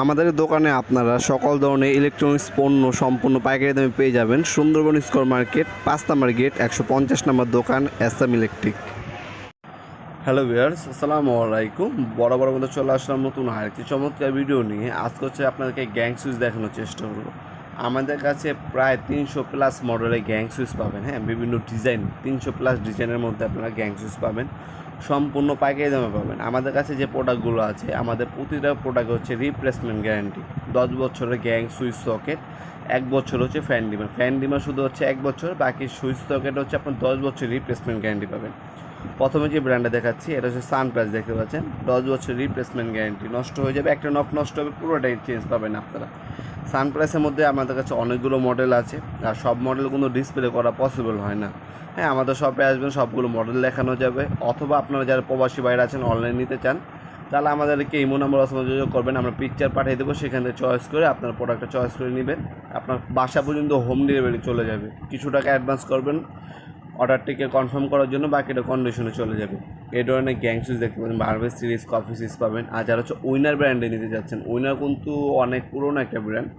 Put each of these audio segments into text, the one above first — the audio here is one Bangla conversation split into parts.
আমাদের দোকানে আপনারা সকল ধরনের ইলেকট্রনিক্স পণ্য সম্পূর্ণ পাইকারি দামে পেয়ে যাবেন। সুন্দরবন স্কোয়ার মার্কেট, পাঁচ নাম্বার গেট, একশো পঞ্চাশ নাম্বার দোকান অ্যাসাম ইলেকট্রিক। হ্যালো ভিয়ার্স আসসালামু আলাইকুম। বড় বড় মধ্যে চলে আসলাম নতুন আরেকটি চমৎকার ভিডিও নিয়ে। আজকে হচ্ছে আপনাদেরকে গ্যাং সুইচ দেখানোর চেষ্টা করব। আমাদের কাছে প্রায় তিনশো প্লাস মডেলের গ্যাং সুইচ পাবেন হ্যাঁ? বিভিন্ন ডিজাইন তিনশো প্লাস ডিজাইনের মধ্যে আপনারা গ্যাং সুইচ পাবেন। সম্পূর্ণ পাইকারি দামে পাবেন। আমাদের কাছে যে প্রোডাক্টগুলো আছে, আমাদের প্রতিটা প্রোডাক্ট হচ্ছে রিপ্লেসমেন্ট গ্যারান্টি দশ বছরের গ্যাং সুইচ সকেট এক বছর হচ্ছে ফ্যান ডিমার ফ্যান ডিমার শুধু হচ্ছে এক বছর, বাকি সুইচ সকেট হচ্ছে আপনার দশ বছর রিপ্লেসমেন্ট গ্যারান্টি পাবেন। প্রথমে যে ব্র্যান্ডটা দেখাচ্ছি, এটা হচ্ছে সানপ্লাস দেখতে পাচ্ছেন? দশ বছর রিপ্লেসমেন্ট গ্যারান্টি নষ্ট হয়ে যাবে, একটা নখ নষ্ট হবে পুরোটাই চেঞ্জ পাবেন আপনারা। সানপ্লাসের মধ্যে আমাদের কাছে অনেকগুলো মডেল আছে, আর সব মডেল কোনো ডিসপ্লে করা পসিবল হয় না। হ্যাঁ আমাদের শপে আসবেন, সবগুলো মডেল দেখানো যাবে, অথবা আপনারা যারা প্রবাসী বাইরে আছেন অনলাইন নিতে চান, তাহলে আমাদেরকে ইমো নাম্বার অসময় যোগাযোগ করবেন, আমরা পিকচার পাঠিয়ে দেবো, সেখান থেকে চয়েস করে আপনার প্রোডাক্টটা চয়েস করে নেবেন। আপনার বাসা পর্যন্ত হোম ডেলিভারি চলে যাবে। কিছু টাকা অ্যাডভান্স করবেন অর্ডারটিকে কনফার্ম করার জন্য বাকিটা কন্ডিশনে চলে যাবে। এই ধরনের গ্যাং সুইচ দেখতে পাবেন বার্বের সিরিজ কফি সিরিজ পাবেন। আর যারা হচ্ছে উইনার ব্র্যান্ডে নিতে যাচ্ছেন উইনার কিন্তু অনেক পুরনো একটা ব্র্যান্ড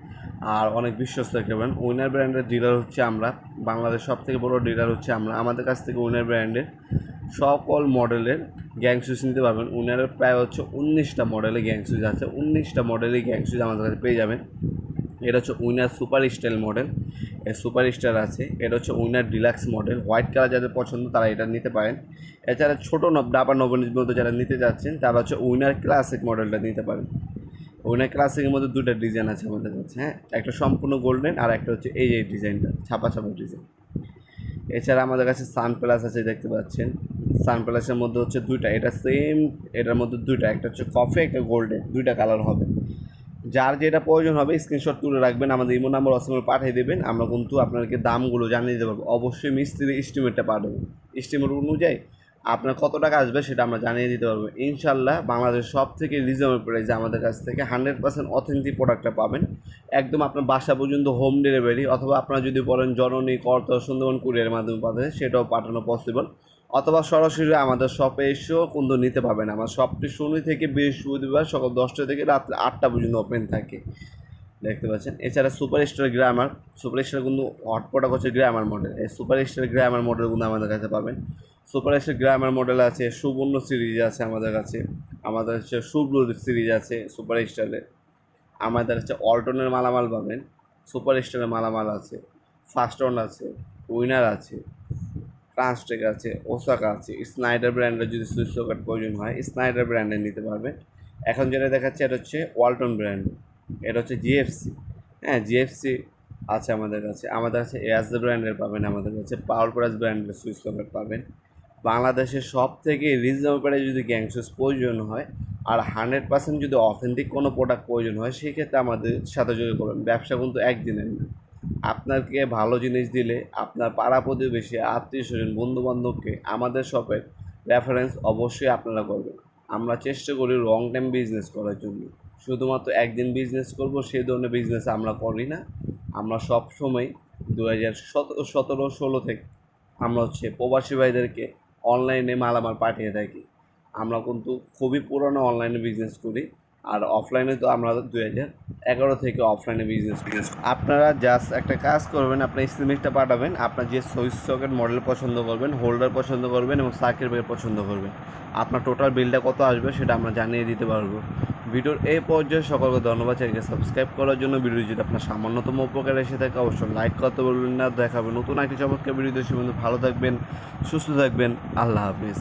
আর অনেক বিশ্বস্ত একটা ব্র্যান্ড উইনার ব্র্যান্ডের ডিলার হচ্ছে আমরা বাংলাদেশ সব থেকে বড় ডিলার হচ্ছে আমরা। আমাদের কাছ থেকে উইনার ব্র্যান্ডের সকল মডেলের গ্যাং সুইচ নিতে পারবেন। উইনারের প্রায় হচ্ছে উনিশটা মডেলের গ্যাং সুইচ আছে। উনিশটা মডেলের গ্যাং সুইচ আমাদের কাছে পেয়ে যাবেন। এটা হচ্ছে winner super style model super star আছে। এটা হচ্ছে winner deluxe model. White colour যাদের পছন্দ তারা এটা নিতে পারেন। এছাড়া ছোটো ডাবা নবনির মধ্যে যারা নিতে যাচ্ছেন, তারা হচ্ছে উইনার ক্লাসিক মডেলটা নিতে পারেন। উইনার ক্লাসিকের মধ্যে দুটো ডিজাইন আছে আমাদের কাছে হ্যাঁ? একটা সম্পূর্ণ গোল্ডেন আর একটা হচ্ছে এই এই ডিজাইনটা, ছাপা ছাপা ডিজাইন। এছাড়া আমাদের কাছে সান প্লাস আছে দেখতে পাচ্ছেন। সান প্লাসের মধ্যে হচ্ছে দুইটা, এটা সেম, এটার মধ্যে দুইটা, একটা হচ্ছে কফি, একটা গোল্ডেন, দুইটা কালার হবে। যার যেটা প্রয়োজন হবে স্ক্রিনশট তুলে রাখবেন, আমাদের ইমো নাম্বার অসময় পাঠিয়ে দেবেন। আমরা কিন্তু আপনাকে দামগুলো জানিয়ে দিতে পারব। অবশ্যই মিস্ত্রি এস্টিমেটটা পাঠাবো এস্টিমেট অনুযায়ী আপনার কত টাকা আসবে সেটা আমরা জানিয়ে দিতে পারব। ইনশাল্লাহ বাংলাদেশ সব থেকে রিজনেবল প্রাইসে আমাদের কাছ থেকে হান্ড্রেড পার্সেন্ট অথেন্টিক প্রোডাক্টটা পাবেন। একদম আপনার বাসা পর্যন্ত হোম ডেলিভারি অথবা আপনারা যদি বলেন জননী, কর্ত, সুন্দরবন কুরিয়ারের মাধ্যমে পাঠান সেটাও পাঠানো পসিবল অথবা সরাসরি আমাদের শপে এসেও কিন্তু নিতে পারবেন আমার শপটি শনি থেকে বৃহস্পতিবার সকাল দশটা থেকে রাত্রে আটটা পর্যন্ত ওপেন থাকে। দেখতে পাচ্ছেন? এছাড়া super star glamour super star কিন্তু হট প্রোডাক্ট হচ্ছে গ্রামার মডেল এই সুপার স্টার গ্রামার মডেল কিন্তু আমাদের কাছে পাবেন। সুপার স্টার গ্রামার মডেল আছে, সুবর্ণ সিরিজ আছে আমাদের কাছে। আমাদের হচ্ছে সুব্লু সিরিজ আছে সুপার স্টারের আমাদের হচ্ছে অল্টনের মালামাল পাবেন। সুপার স্টারের মালামাল আছে ফার্স্ট আছে উইনার আছে। ট্রান্সটেক আছে ওসাকা আছে স্নাইডার ব্র্যান্ডের যদি সুইচ সকেট প্রয়োজন হয় স্নাইডার ব্র্যান্ডের নিতে পারবেন এখন যেটা দেখাচ্ছে, এটা হচ্ছে ওয়ালটন ব্র্যান্ড এটা হচ্ছে জিএফসি হ্যাঁ জিএফসি আছে আমাদের কাছে আমাদের কাছে এয়াস ব্র্যান্ডের পাবেন, আমাদের কাছে পাওয়ার প্লাস ব্র্যান্ডের সুইচ সকেট পাবেন। বাংলাদেশের সব থেকে রিজনেবল প্রাইসে যদি গ্যাং প্রয়োজন হয়, আর হান্ড্রেড পার্সেন্ট যদি অথেন্টিক কোনো প্রোডাক্ট প্রয়োজন হয়, সেক্ষেত্রে আমাদের সাথে যোগাযোগ করবেন ব্যবসা কিন্তু একদিনের না। আপনাকে ভালো জিনিস দিলে আপনার পাড়া প্রতিবেশী, আত্মীয় স্বজন, বন্ধুবান্ধবকে আমাদের শপের রেফারেন্স অবশ্যই আপনারা করবেন। আমরা চেষ্টা করি লং টাইম বিজনেস করার জন্য। শুধুমাত্র একদিন বিজনেস করব সেই ধরনের বিজনেস আমরা করি না। আমরা সব সময় দু হাজার সতেরো, ষোলো থেকে আমরা হচ্ছে প্রবাসী ভাইদেরকে অনলাইনে মালামাল পাঠিয়ে থাকি। আমরা কিন্তু খুবই পুরনো অনলাইনে বিজনেস করি। আর অফলাইনে তো আমরা দুই হাজার এগারো থেকে অফলাইনে বিজনেস আপনারা জাস্ট একটা কাজ করবেন, আপনার এস্টিমেটটা পাঠাবেন, আপনার যে সুইচ সকেট মডেল পছন্দ করবেন হোল্ডার পছন্দ করবেন এবং সার্কিট ব্রেকার পছন্দ করবেন। আপনার টোটাল বিলটা কত আসবে সেটা আমরা জানিয়ে দিতে পারব। ভিডিওর এই পর্যায়ে সকলকে ধন্যবাদ, চ্যানেলকে সাবস্ক্রাইব করার জন্য। ভিডিও যদি আপনার সামান্যতম উপকার এসে থাকে, অবশ্যই লাইক করতে বলবেন না। দেখাবেন নতুন একটি চমৎকার ভিডিও দেশে বন্ধু ভালো থাকবেন, সুস্থ থাকবেন। আল্লাহ হাফিজ।